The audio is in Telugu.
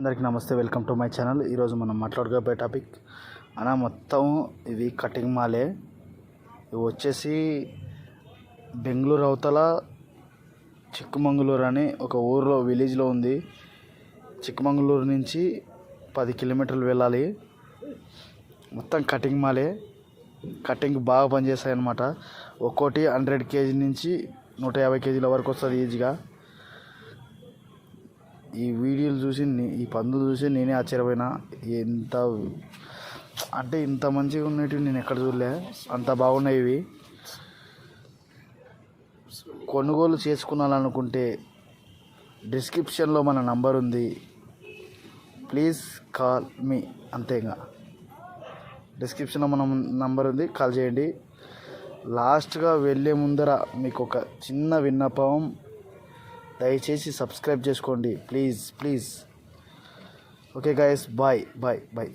అందరికీ నమస్తే వెల్కమ్ టు మై ఛానల్. ఈరోజు మనం మాట్లాడుకోబోయే టాపిక్ అన్న మొత్తం ఇవి కటింగ్ మాలే. ఇవి వచ్చేసి బెంగళూరు అవతల చిక్కమంగళూరు అని ఒక ఊర్లో విలేజ్లో ఉంది. చిక్కమంగళూరు నుంచి పది కిలోమీటర్లు వెళ్ళాలి. మొత్తం కటింగ్ మాలే. కటింగ్ బాగా పనిచేస్తాయి అన్నమాట ఒక్కోటి హండ్రెడ్ కేజీ నుంచి నూట యాభై కేజీల వరకు వస్తుంది ఈజీగా. ఈ వీడియోలు చూసి ఈ పందులు చూసి నేనే ఆశ్చర్యపోయినా. ఎంత అంటే ఇంత మంచిగా ఉన్నట్టు నేను ఎక్కడ చూడలే. అంత బాగున్నాయి ఇవి కొనుగోలు చేసుకున్నాలనుకుంటే డిస్క్రిప్షన్లో మన నంబర్ ఉంది. ప్లీజ్ కాల్ మీ అంతేగా డిస్క్రిప్షన్లో మన నంబర్ ఉంది. కాల్ చేయండి. లాస్ట్గా వెళ్ళే ముందర మీకు ఒక చిన్న విన్నపం. దయచేసి సబ్స్క్రైబ్ చేసుకోండి. Please please. Okay guys bye bye bye